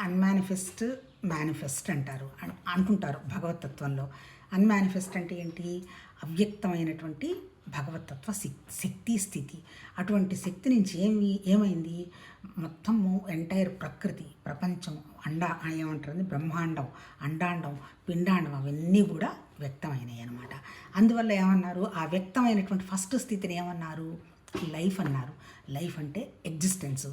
Unmanifest manifest అంటారు. అన్- అనుకుంటారు భగవతత్వంలో. Unmanifest అంటే ఏంటి? అవ్యక్తమైనటువంటి భగవతత్వ శక్తి శక్తి స్థితి. అటువంటి శక్తి నుంచి ఏమి ఏమైంది? మొత్తము ఎంటైర్ ప్రకృతి ప్రపంచం అండా ఏమంటారు? బ్రహ్మాండం అండాండం పిండాండం అవన్నీ కూడా వ్యక్తమైనాయి అనమాట అందువల్ల ఏమన్నారు? ఆ వ్యక్తమైనటువంటి ఫస్ట్ స్థితిని ఏమన్నారు? లైఫ్ అన్నారు. లైఫ్ అంటే ఎగ్జిస్టెన్స్.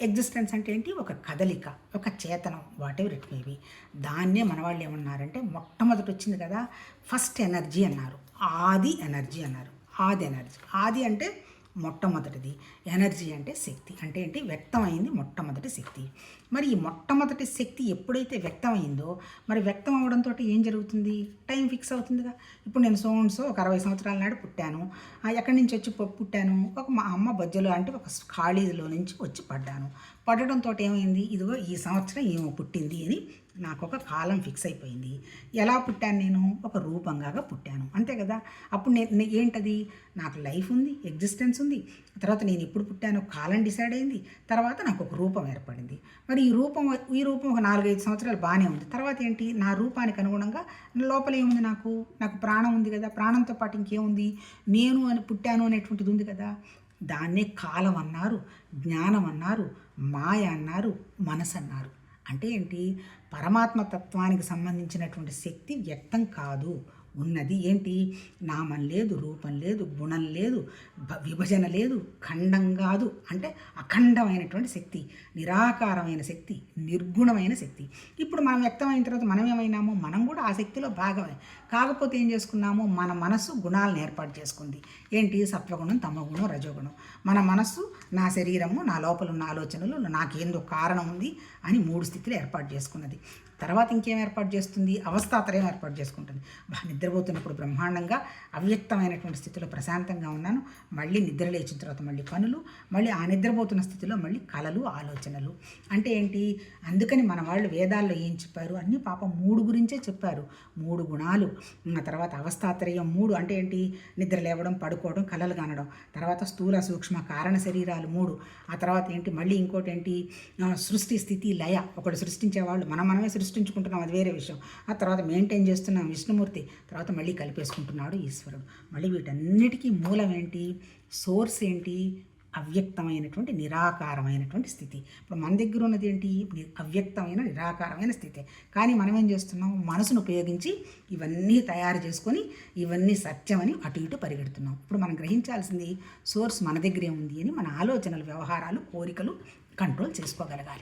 ఎగ్జిస్టెన్స్ అంటే ఏంటి? ఒక కదలిక ఒక చేతనం వాట్ ఎవర్ ఇట్ మేబీ దాన్నే మన వాళ్ళు ఏమన్నారంటే మొట్టమొదటి వచ్చింది కదా ఫస్ట్ ఎనర్జీ అన్నారు. ఆది ఎనర్జీ అన్నారు. ఆది ఎనర్జీ ఆది అంటే మొట్టమొదటిది. ఎనర్జీ అంటే శక్తి. అంటే ఏంటి? వ్యక్తమైంది మొట్టమొదటి శక్తి. మరి ఈ మొట్టమొదటి శక్తి ఎప్పుడైతే వ్యక్తమైందో మరి వ్యక్తం అవడంతో ఏం జరుగుతుంది? టైం ఫిక్స్ అవుతుంది కదా ఇప్పుడు నేను సోన్స్ ఒక అరవై సంవత్సరాల నాడు పుట్టాను. ఎక్కడి నుంచి వచ్చి పుట్టాను? ఒక మా అమ్మ బజ్జలో అంటే ఒక ఖాళీలో నుంచి వచ్చి పడ్డాను. పడడంతో ఏమైంది? ఇదిగో ఈ సంవత్సరం ఏమో పుట్టింది అని నాకు ఒక కాలం ఫిక్స్ అయిపోయింది. ఎలా పుట్టాను నేను? ఒక రూపంగా పుట్టాను. అంతే కదా? అప్పుడు నేను ఏంటది? నాకు లైఫ్ ఉంది ఎగ్జిస్టెన్స్ ఉంది. తర్వాత నేను ఎప్పుడు పుట్టానో కాలం డిసైడ్ అయింది. తర్వాత నాకు ఒక రూపం ఏర్పడింది. మరి ఈ రూపం ఈ రూపం ఒక నాలుగైదు సంవత్సరాలు బాగానే ఉంది. తర్వాత ఏంటి? నా రూపానికి అనుగుణంగా లోపల ఏముంది నాకు? నాకు ప్రాణం ఉంది కదా. ప్రాణంతో పాటు ఇంకేముంది? నేను అని పుట్టాను అనేటువంటిది ఉంది కదా. దాన్నే కాలం అన్నారు జ్ఞానం అన్నారు మాయ అన్నారు మనసు అన్నారు. అంటే ఏంటి? పరమాత్మ తత్వానికి సంబంధించినటువంటి శక్తి వ్యక్తం కాదు. ఉన్నది ఏంటి? నామం లేదు రూపం లేదు గుణం లేదు భ- విభజన లేదు ఖండం కాదు. అంటే అఖండమైనటువంటి శక్తి నిరాకారమైన శక్తి నిర్గుణమైన శక్తి. ఇప్పుడు మనం వ్యక్తమైన తర్వాత మనం ఏమైనామో మనం కూడా ఆ శక్తిలో భాగమే. కాకపోతే ఏం చేసుకున్నాము మన మనసు గుణాలను ఏర్పాటు చేసుకుంది. ఏంటి? సత్వగుణం తమగుణం రజోగుణం. మన మనస్సు నా శరీరము నా లోపల ఉన్న ఆలోచనలు నాకేందో కారణం ఉంది అని మూడు స్థితులు ఏర్పాటు చేసుకున్నది. తర్వాత ఇంకేం ఏర్పాటు చేస్తుంది? అవస్థాతరేం ఏర్పాటు చేసుకుంటుంది. నిద్రపోతున్నప్పుడు బ్రహ్మాండంగా అవ్యక్తమైనటువంటి స్థితిలో ప్రశాంతంగా ఉన్నాను. మళ్ళీ నిద్ర లేచిన తర్వాత మళ్ళీ పనులు మళ్ళీ ఆ నిద్రపోతున్న స్థితిలో మళ్ళీ కలలు ఆలోచనలు. అంటే ఏంటి? అందుకని మన వాళ్ళు వేదాల్లో ఏం చెప్పారు? అన్ని పాపం మూడు గురించే చెప్పారు. మూడు గుణాలు. ఆ తర్వాత అవస్థాత్రయం మూడు. అంటే ఏంటి? నిద్ర లేవడం పడుకోవడం కలలు కానడం తర్వాత స్థూల సూక్ష్మ కారణ శరీరాలు మూడు. ఆ తర్వాత ఏంటి? మళ్ళీ ఇంకోటి ఏంటి? సృష్టి స్థితి లయ. ఒకడు సృష్టించేవాళ్ళు మనం మనమే సృష్టించుకుంటున్నాం అది వేరే విషయం. ఆ తర్వాత మెయింటైన్ చేస్తున్నాం విష్ణుమూర్తి తర్వాత మళ్ళీ కలిపేసుకుంటున్నాడు ఈశ్వరుడు. మళ్ళీ వీటన్నిటికీ మూలం ఏంటి? సోర్స్ ఏంటి? అవ్యక్తమైనటువంటి నిరాకారమైనటువంటి స్థితి. ఇప్పుడు మన దగ్గర ఉన్నది ఏంటి? అవ్యక్తమైన నిరాకారమైన స్థితి. కానీ మనం ఏం చేస్తున్నాం? మనసును ఉపయోగించి ఇవన్నీ తయారు చేసుకొని ఇవన్నీ సత్యమని అటు ఇటు పరిగెడుతున్నాం. ఇప్పుడు మనం గ్రహించాల్సింది సోర్స్ మన దగ్గరే ఉంది అని మన ఆలోచనలు వ్యవహారాలు కోరికలు కంట్రోల్ చేసుకోగలగాలి.